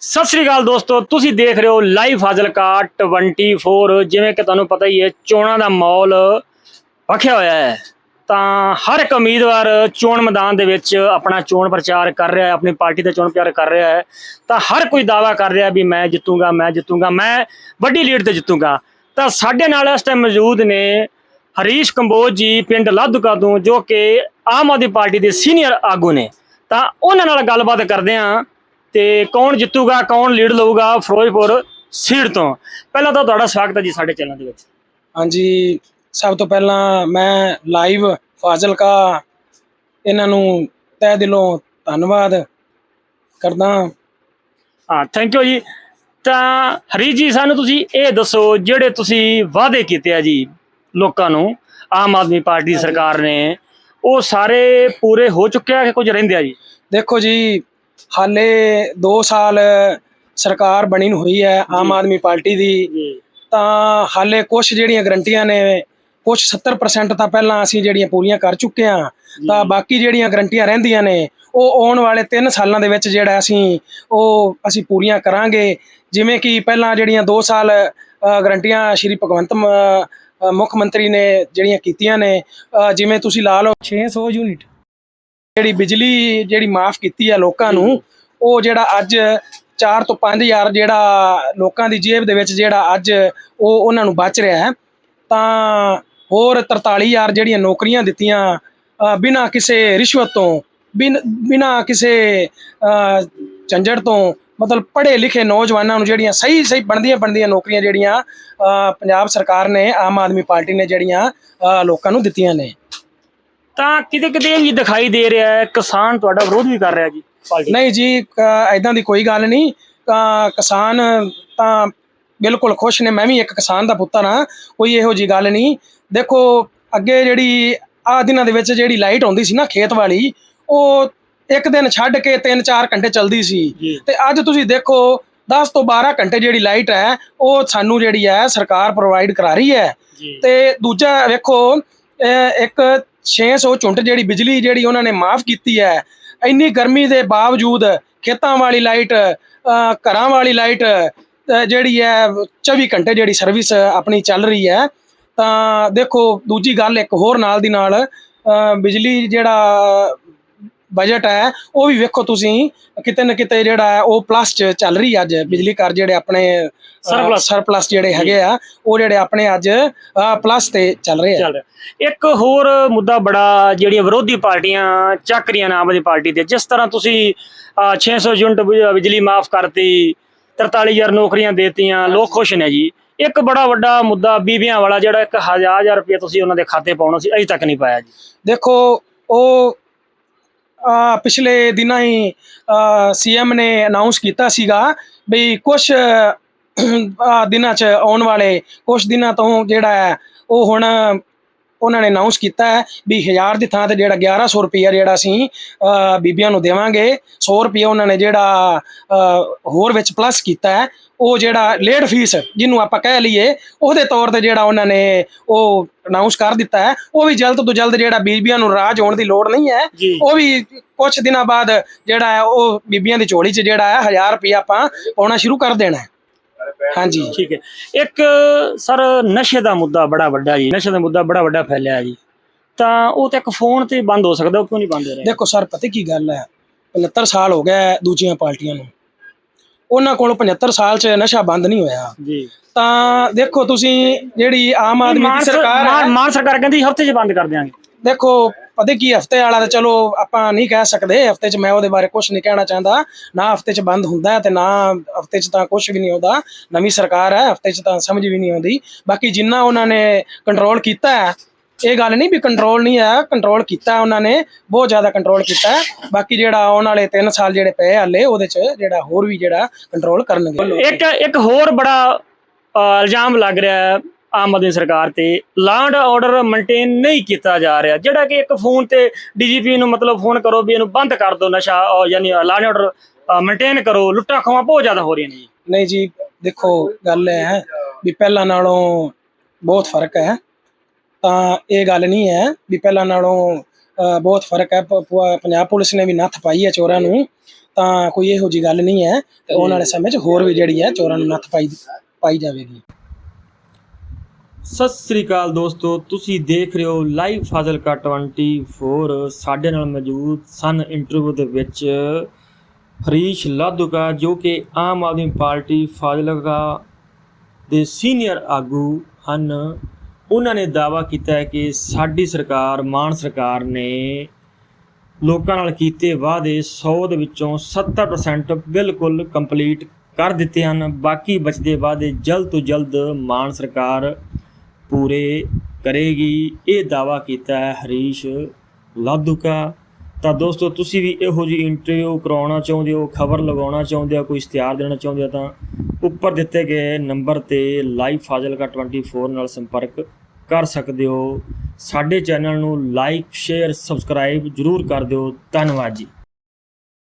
ਸਤਿ ਸ੍ਰੀ ਅਕਾਲ ਦੋਸਤੋ, ਤੁਸੀਂ ਦੇਖ ਰਹੇ ਹੋ ਲਾਈਵ ਫਾਜ਼ਿਲਕਾ 24 ਜਿਵੇਂ ਕਿ ਤੁਹਾਨੂੰ ਪਤਾ ਹੀ ਹੈ, ਚੋਣਾਂ ਦਾ ਮਾਹੌਲ ਵਖਿਆ ਹੋਇਆ ਹੈ। ਤਾਂ ਹਰ ਇੱਕ ਉਮੀਦਵਾਰ ਚੋਣ ਮੈਦਾਨ ਦੇ ਵਿੱਚ ਆਪਣਾ ਚੋਣ ਪ੍ਰਚਾਰ ਕਰ ਰਿਹਾ ਹੈ, ਆਪਣੀ ਪਾਰਟੀ ਦਾ ਚੋਣ ਪ੍ਰਚਾਰ ਕਰ ਰਿਹਾ ਹੈ। ਤਾਂ ਹਰ ਕੋਈ ਦਾਵਾ ਕਰ ਰਿਹਾ ਵੀ ਮੈਂ ਜਿੱਤੂਗਾ ਮੈਂ ਜਿੱਤੂਗਾ, ਮੈਂ ਵੱਡੀ ਲੀਡ ਤੇ ਜਿੱਤੂਗਾ। ਤਾਂ ਸਾਡੇ ਨਾਲ ਇਸ ਟਾਈਮ ਮੌਜੂਦ ਨੇ ਹਰੀਸ਼ ਕੰਬੋਜ ਜੀ, ਪਿੰਡ ਲਾਧੂਕਾ ਤੋਂ, ਜੋ ਕਿ ਆਮ ਆਦਮੀ ਪਾਰਟੀ ਦੇ ਸੀਨੀਅਰ ਆਗੂ ਨੇ। ਤਾਂ ਉਹਨਾਂ ਨਾਲ ਗੱਲਬਾਤ ਕਰਦੇ ਹਾਂ। ਤੇ ਕੌਣ ਜਿੱਤੂਗਾ ਕੌਣ ਲੀਡ ਲਊਗਾ ਫਿਰੋਜ਼ਪੁਰ ਸੀਟ ਤੋਂ? ਪਹਿਲਾਂ ਤਾਂ ਤੁਹਾਡਾ ਸਵਾਗਤ ਹੈ ਜੀ ਸਾਡੇ ਚੈਨਲ ਦੇ ਵਿੱਚ। ਹਾਂਜੀ ਸਭ ਤੋਂ ਪਹਿਲਾਂ ਮੈਂ ਲਾਈਵ ਫਾਜ਼ਿਲਕਾ ਇਹਨਾਂ ਨੂੰ ਤਹਿ ਦਿਲੋਂ ਧੰਨਵਾਦ ਕਰਦਾ ਹਾਂ। ਥੈਂਕ ਯੂ ਜੀ। ਤਾਂ ਹਰੀ ਜੀ ਸਾਨੂੰ ਤੁਸੀਂ ਇਹ ਦੱਸੋ ਜਿਹੜੇ ਤੁਸੀਂ ਵਾਅਦੇ ਕੀਤੇ ਆ ਜੀ ਲੋਕਾਂ ਨੂੰ ਆਮ ਆਦਮੀ ਪਾਰਟੀ ਸਰਕਾਰ ਨੇ ਉਹ ਸਾਰੇ ਪੂਰੇ ਹੋ ਚੁੱਕੇ ਆ ਕਿ ਕੁਝ ਰਹਿੰਦੇ ਆ ਜੀ? ਦੇਖੋ ਜੀ ਹਾਲੇ 2 ਸਾਲ ਸਰਕਾਰ ਬਣੀ ਨੂੰ ਹੋਈ ਹੈ ਆਮ ਆਦਮੀ ਪਾਰਟੀ ਦੀ। ਤਾਂ ਹਾਲੇ ਕੁਝ ਜਿਹੜੀਆਂ ਗਰੰਟੀਆਂ ਨੇ ਕੁਝ 70% ਤਾਂ ਪਹਿਲਾਂ ਅਸੀਂ ਜਿਹੜੀਆਂ ਪੂਰੀਆਂ ਕਰ ਚੁੱਕੇ ਹਾਂ। ਤਾਂ ਬਾਕੀ ਜਿਹੜੀਆਂ ਗਰੰਟੀਆਂ ਰਹਿੰਦੀਆਂ ਨੇ ਉਹ ਆਉਣ ਵਾਲੇ 3 ਸਾਲਾਂ ਦੇ ਵਿੱਚ ਜਿਹੜਾ ਅਸੀਂ ਉਹ ਅਸੀਂ ਪੂਰੀਆਂ ਕਰਾਂਗੇ। ਜਿਵੇਂ ਕਿ ਪਹਿਲਾਂ ਜਿਹੜੀਆਂ 2 ਸਾਲ ਗਰੰਟੀਆਂ ਸ਼੍ਰੀ ਭਗਵੰਤ ਮੁੱਖ ਮੰਤਰੀ ਨੇ ਜਿਹੜੀਆਂ ਕੀਤੀਆਂ ਨੇ ਜਿਵੇਂ ਤੁਸੀਂ ਲਾ ਲਓ 600 ਯੂਨਿਟ। ਜਿਹੜੀ ਬਿਜਲੀ ਜਿਹੜੀ ਮਾਫ ਕੀਤੀ ਹੈ ਲੋਕਾਂ ਨੂੰ ਉਹ ਜਿਹੜਾ ਅੱਜ 4 ਤੋਂ 5000 ਜਿਹੜਾ ਲੋਕਾਂ ਦੀ ਜੇਬ ਦੇ ਵਿੱਚ ਜਿਹੜਾ ਅੱਜ ਉਹ ਉਹਨਾਂ ਨੂੰ ਬਚ ਰਿਹਾ ਹੈ ਤਾਂ ਹੋਰ 43000 ਜਿਹੜੀਆਂ ਨੌਕਰੀਆਂ ਦਿੱਤੀਆਂ ਬਿਨਾਂ ਕਿਸੇ ਰਿਸ਼ਵਤ ਤੋਂ ਬਿਨ- ਬਿਨਾਂ ਕਿਸੇ ਅ, ਝੰਜਟ ਤੋਂ ਮਤਲਬ ਪੜ੍ਹੇ ਲਿਖੇ ਨੌਜਵਾਨਾਂ ਨੂੰ ਜਿਹੜੀਆਂ ਸਹੀ ਸਹੀ ਬਣਦੀਆਂ ਬਣਦੀਆਂ ਨੌਕਰੀਆਂ ਜਿਹੜੀਆਂ ਪੰਜਾਬ ਸਰਕਾਰ ਨੇ ਆਮ ਆਦਮੀ ਪਾਰਟੀ ਨੇ ਜਿਹੜੀਆਂ ਲੋਕਾਂ ਨੂੰ ਦਿੱਤੀਆਂ ਨੇ। ਤਾਂ ਕਿਤੇ ਕਿਤੇ ਇਹ ਵੀ ਦਿਖਾਈ ਦੇ ਰਿਹਾ ਹੈ ਕਿਸਾਨ ਤੁਹਾਡਾ ਵਿਰੋਧ ਵੀ ਕਰ ਰਿਹਾ ਜੀ। ਨਹੀਂ ਜੀ ਐਦਾਂ ਦੀ ਕੋਈ ਗੱਲ ਨਹੀਂ। ਕਿਸਾਨ ਤਾਂ ਬਿਲਕੁਲ ਖੁਸ਼ ਨੇ ਮੈਂ ਵੀ ਇੱਕ ਕਿਸਾਨ ਦਾ ਪੁੱਤਰ ਹਾਂ ਕੋਈ ਇਹੋ ਜੀ ਗੱਲ ਨਹੀਂ। ਦੇਖੋ ਅੱਗੇ ਜਿਹੜੀ ਆ ਦਿਨਾਂ ਦੇ ਵਿੱਚ ਜਿਹੜੀ ਲਾਈਟ ਆਉਂਦੀ ਸੀ ਨਾ ਖੇਤ ਵਾਲੀ ਉਹ ਇੱਕ ਦਿਨ ਛੱਡ ਕੇ 3-4 ਘੰਟੇ ਚੱਲਦੀ ਸੀ। ਤੇ ਅੱਜ ਤੁਸੀਂ ਦੇਖੋ 10 ਤੋਂ 12 ਘੰਟੇ ਜਿਹੜੀ ਲਾਈਟ ਹੈ ਉਹ ਸਾਨੂੰ ਜਿਹੜੀ ਹੈ ਸਰਕਾਰ ਪ੍ਰੋਵਾਈਡ ਕਰਾ ਰਹੀ ਹੈ। ਤੇ ਦੂਜਾ ਵੇਖੋ ਇੱਕ 600 ਚੁੰਟ ਜਿਹੜੀ ਬਿਜਲੀ ਜਿਹੜੀ ਉਹਨਾਂ ਨੇ ਮਾਫ ਕੀਤੀ ਹੈ, ਇੰਨੀ ਗਰਮੀ ਦੇ ਬਾਵਜੂਦ ਖੇਤਾਂ ਵਾਲੀ ਲਾਈਟ ਘਰਾਂ ਵਾਲੀ ਲਾਈਟ ਜਿਹੜੀ ਹੈ 24 ਘੰਟੇ ਜਿਹੜੀ ਸਰਵਿਸ ਆਪਣੀ ਚੱਲ ਰਹੀ ਹੈ। ਤਾਂ ਦੇਖੋ, ਦੂਜੀ ਗੱਲ ਇੱਕ ਹੋਰ ਨਾਲ ਦੀ ਨਾਲ ਬਿਜਲੀ ਜਿਹੜਾ ਬਜਟ ਹੈ ਉਹ ਵੀ ਵੇਖੋ ਤੁਸੀਂ ਕਿਤੇ ਨਾ ਕਿਤੇ ਜਿਹੜਾ ਹੈ ਉਹ ਪਲੱਸ ਚ ਚੱਲ ਰਹੀ ਅੱਜ ਬਿਜਲੀ ਘਰ ਜਿਹੜੇ ਆਪਣੇ Surplus। ਸਰਪਲਸ ਜਿਹੜੇ ਹੈਗੇ ਆ ਉਹ ਜਿਹੜੇ ਆਪਣੇ ਅੱਜ ਪਲੱਸ ਤੇ ਚੱਲ ਰਹੇ ਆ। ਇੱਕ ਹੋਰ ਮੁੱਦਾ ਬੜਾ ਜਿਹੜੀਆਂ ਵਿਰੋਧੀ ਪਾਰਟੀਆਂ ਚੱਕ ਰਹੀਆਂ ਨੇ ਆਮ ਆਦਮੀ ਪਾਰਟੀ ਤੇ ਜਿਸ ਤਰ੍ਹਾਂ ਤੁਸੀਂ ਅਹ, 600 ਯੂਨਿਟ ਬਿਜ- ਬਿਜਲੀ ਮਾਫ ਕਰਤੀ 43000 ਨੌਕਰੀਆਂ ਦੇਤੀਆਂ ਲੋਕ ਖੁਸ਼ ਨੇ ਜੀ। ਇੱਕ ਬੜਾ ਵੱਡਾ ਮੁੱਦਾ ਬੀਬੀਆਂ ਵਾਲਾ ਜਿਹੜਾ 1000 ਰੁਪਏ ਤੁਸੀਂ ਉਹਨਾਂ ਦੇ ਖਾਤੇ ਪਾਉਣਾ ਸੀ ਅਜੇ ਤੱਕ ਨਹੀਂ ਪਾਇਆ ਜੀ। ਦੇਖੋ ਉਹ ਪਿਛਲੇ ਦਿਨਾਂ ਹੀ ਸੀਐਮ ਨੇ ਅਨਾਉਂਸ ਕੀਤਾ ਸੀਗਾ ਵੀ ਕੁਝ ਦਿਨਾਂ ਚ ਆਉਣ ਵਾਲੇ ਕੁਝ ਦਿਨਾਂ ਤੋਂ ਜਿਹੜਾ ਹੈ, ਉਹ ਹੁਣ ਉਹਨਾਂ ਨੇ ਅਨਾਉਂਸ ਕੀਤਾ ਹੈ ਵੀ 1000 ਦੀ ਥਾਂ ਤੇ ਜਿਹੜਾ 1100 ਰੁਪਈਆ ਜਿਹੜਾ ਅਸੀਂ ਬੀਬੀਆਂ ਨੂੰ ਦੇਵਾਂਗੇ। 100 ਰੁਪਈਆ ਉਹਨਾਂ ਨੇ ਜਿਹੜਾ ਹੋਰ ਵਿੱਚ ਪਲੱਸ ਕੀਤਾ ਹੈ। ਉਹ ਜਿਹੜਾ ਲੇਟ ਫੀਸ ਜਿਹਨੂੰ ਆਪਾਂ ਕਹਿ ਲਈਏ ਉਹਦੇ ਤੌਰ ਤੇ ਜਿਹੜਾ ਉਹਨਾਂ ਨੇ ਉਹ ਅਨਾਉਂਸ ਕਰ ਦਿੱਤਾ ਹੈ। ਉਹ ਵੀ ਜਲਦ ਤੋਂ ਜਲਦ ਜਿਹੜਾ ਬੀਬੀਆਂ ਨੂੰ ਰਾਜ ਹੋਣ ਦੀ ਲੋੜ ਨਹੀਂ ਹੈ। ਉਹ ਵੀ ਕੁਝ ਦਿਨਾਂ ਬਾਅਦ ਜਿਹੜਾ ਹੈ ਉਹ ਬੀਬੀਆਂ ਦੀ ਝੋਲੀ 'ਚ ਜਿਹੜਾ ਹੈ 1000 ਰੁਪਇਆ ਆਪਾਂ ਪਾਉਣਾ ਸ਼ੁਰੂ ਕਰ ਦੇਣਾ ਹੈ। ਹਾਂਜੀ। ਠੀਕ ਹੈ। ਇੱਕ ਸਰ ਨਸ਼ੇ ਦਾ ਮੁੱਦਾ ਬੜਾ ਵੱਡਾ ਜੀ। ਨਸ਼ੇ ਦਾ ਮੁੱਦਾ ਬੜਾ ਵੱਡਾ ਫੈਲਿਆ ਜੀ। ਤਾਂ ਉਹ ਤਾਂ ਇੱਕ ਫੋਨ ਤੇ ਬੰਦ ਹੋ ਸਕਦਾ ਉਹ ਕਿਉਂ ਨਹੀਂ ਬੰਦ ਹੋ ਰਿਹਾ? ਦੇਖੋ ਸਰ ਪਤਾ ਕੀ ਗੱਲ ਹੈ? 75 ਸਾਲ ਹੋ ਗਏ ਦੂਜੀਆਂ ਪਾਰਟੀਆਂ ਨੂੰ। ਉਹਨਾਂ ਕੋਲ 75 ਸਾਲ 'ਚ ਨਸ਼ਾ ਬੰਦ ਨਹੀਂ ਹੋਇਆ। ਜੀ। ਤਾਂ ਦੇਖੋ ਤੁਸੀਂ ਜਿਹੜੀ ਆਮ ਆਦਮੀ ਦੀ ਸਰ- ਸਰਕਾਰ ਹੈ ਮਾਨ ਸਰਕਾਰ ਕਹਿੰਦੀ ਹਫ਼ਤੇ 'ਚ ਬੰਦ ਕਰ ਦਿਆਂਗੇ। ਦੇਖੋ, ਪਤਾ ਕੀ, ਹਫ਼ਤੇ ਵਾਲਾ ਤਾਂ ਚਲੋ ਆਪਾਂ ਨਹੀਂ ਕਹਿ ਸਕਦੇ, ਹਫ਼ਤੇ 'ਚ ਮੈਂ ਉਹਦੇ ਬਾਰੇ ਕੁਝ ਨਹੀਂ ਕਹਿਣਾ ਚਾਹੁੰਦਾ। ਨਾ ਹਫ਼ਤੇ 'ਚ ਬੰਦ ਹੁੰਦਾ ਹੈ ਤੇ ਨਾ ਹਫ਼ਤੇ 'ਚ ਤਾਂ ਕੁਝ ਵੀ ਨਹੀਂ ਹੁੰਦਾ ਨਵੀਂ ਸਰਕਾਰ ਹੈ, ਹਫ਼ਤੇ 'ਚ ਤਾਂ ਸਮਝ ਵੀ ਨਹੀਂ ਆਉਂਦੀ। ਬਾਕੀ ਜਿੰਨਾ ਉਹਨਾਂ ਨੇ ਕੰਟਰੋਲ ਕੀਤਾ ਹੈ, ਇਹ ਗੱਲ ਨਹੀਂ ਵੀ ਕੰਟਰੋਲ ਨਹੀਂ ਹੈ ਕੰਟਰੋਲ ਕੀਤਾ ਉਹਨਾਂ ਨੇ, ਬਹੁਤ ਜ਼ਿਆਦਾ ਕੰਟਰੋਲ ਕੀਤਾ ਬਾਕੀ ਜਿਹੜਾ ਆਉਣ ਵਾਲੇ 3 ਸਾਲ ਜਿਹੜੇ ਪਏ ਹਾਲੇ, ਉਹਦੇ 'ਚ ਜਿਹੜਾ ਹੋਰ ਵੀ ਜਿਹੜਾ ਕੰਟਰੋਲ ਕਰਨਗੇ। ਇੱਕ ਇੱਕ ਹੋਰ ਬੜਾ ਇਲਜ਼ਾਮ ਲੱਗ ਰਿਹਾ ਹੈ। ਆਮ ਆਦਮੀ ਸਰਕਾਰ ਤੇ ਲਾਂਡ ਆਰਡਰ ਮੇਨਟੇਨ ਨਹੀਂ ਕੀਤਾ ਜਾ ਰਿਹਾ। ਜਿਹੜਾ ਕਿ ਇੱਕ ਫੋਨ ਤੇ ਡੀਜੀਪੀ ਨੂੰ ਮਤਲਬ ਫੋਨ ਕਰੋ ਵੀ ਇਹਨੂੰ ਬੰਦ ਕਰ ਦਿਓ ਨਸ਼ਾ ਯਾਨੀ ਲਾਂਡ ਆਰਡਰ ਮੇਨਟੇਨ ਕਰੋ, ਲੁੱਟਾਂ ਖੋਹਾਂ ਬਹੁਤ ਜ਼ਿਆਦਾ ਹੋ ਰਹੀਆਂ ਨੇ ਜੀ। ਨਹੀਂ ਜੀ, ਦੇਖੋ, ਗੱਲ ਹੈ ਵੀ ਪਹਿਲਾਂ ਨਾਲੋਂ ਬਹੁਤ ਫ਼ਰਕ ਹੈ। ਤਾਂ ਇਹ ਗੱਲ ਨਹੀਂ ਹੈ ਵੀ ਪਹਿਲਾਂ ਨਾਲੋਂ ਬਹੁਤ ਫ਼ਰਕ ਹੈ। ਪੰਜਾਬ ਪੁਲਿਸ ਨੇ ਵੀ ਨੱਥ ਪਾਈ ਹੈ ਚੋਰਾਂ ਨੂੰ। ਤਾਂ ਕੋਈ ਇਹੋ ਜੀ ਗੱਲ ਨਹੀਂ ਹੈ ਤੇ ਆਉਣ ਵਾਲੇ ਸਮੇਂ 'ਚ ਹੋਰ ਵੀ ਜਿਹੜੀ ਹੈ ਚੋਰਾਂ ਨੂੰ ਨੱਥ ਪਾਈ ਪਾਈ ਜਾਵੇਗੀ। ਸਤਿ ਸ੍ਰੀ ਅਕਾਲ ਦੋਸਤੋ, ਤੁਸੀਂ ਦੇਖ ਰਹੇ ਹੋ ਲਾਈਵ ਫਾਜ਼ਿਲਕਾ 24 ਸਾਡੇ ਨਾਲ ਮੌਜੂਦ ਸਨ ਇੰਟਰਵਿਊ ਦੇ ਵਿੱਚ ਹਰੀਸ਼ ਲਾਧੂਕਾ ਜੋ ਕਿ ਆਮ ਆਦਮੀ ਪਾਰਟੀ ਫਾਜ਼ਿਲਕਾ ਦੇ ਸੀਨੀਅਰ ਆਗੂ ਹਨ। ਉਹਨਾਂ ਨੇ ਦਾਅਵਾ ਕੀਤਾ ਹੈ ਕਿ ਸਾਡੀ ਸਰਕਾਰ, ਮਾਨ ਸਰਕਾਰ ਨੇ ਲੋਕਾਂ ਨਾਲ ਕੀਤੇ ਵਾਅਦੇ 100 ਦੇ ਵਿੱਚੋਂ 70% ਬਿਲਕੁਲ ਕੰਪਲੀਟ ਕਰ ਦਿੱਤੇ ਹਨ। ਬਾਕੀ ਬਚਦੇ ਵਾਅਦੇ ਜਲਦ ਤੋਂ ਜਲਦ ਮਾਨ ਸਰਕਾਰ ਪੂਰੇ ਕਰੇਗੀ। ਇਹ ਦਾਵਾ ਕੀਤਾ ਹੈ ਹਰੀਸ਼ ਲਾਧੂਕਾ ਤਾਂ ਦੋਸਤੋ, ਤੁਸੀਂ ਵੀ ਇਹੋ ਜਿਹੀ ਇੰਟਰਵਿਊ ਕਰਾਉਣਾ ਚਾਹੁੰਦੇ ਹੋ, ਖਬਰ ਲਗਾਉਣਾ ਚਾਹੁੰਦੇ ਹੋ, ਕੋਈ ਇਸ਼ਤਿਹਾਰ ਦੇਣਾ ਚਾਹੁੰਦੇ ਹੋ ਤਾਂ ਉੱਪਰ ਦਿੱਤੇ ਗਏ ਨੰਬਰ ਤੇ ਲਾਈਵ ਫਾਜ਼ਿਲਕਾ 24 ਨਾਲ ਸੰਪਰਕ ਕਰ ਸਕਦੇ ਹੋ। ਸਾਡੇ ਚੈਨਲ ਨੂੰ ਲਾਈਕ ਸ਼ੇਅਰ ਸਬਸਕ੍ਰਾਈਬ ਜਰੂਰ ਕਰ ਦਿਓ। ਧੰਨਵਾਦ ਜੀ।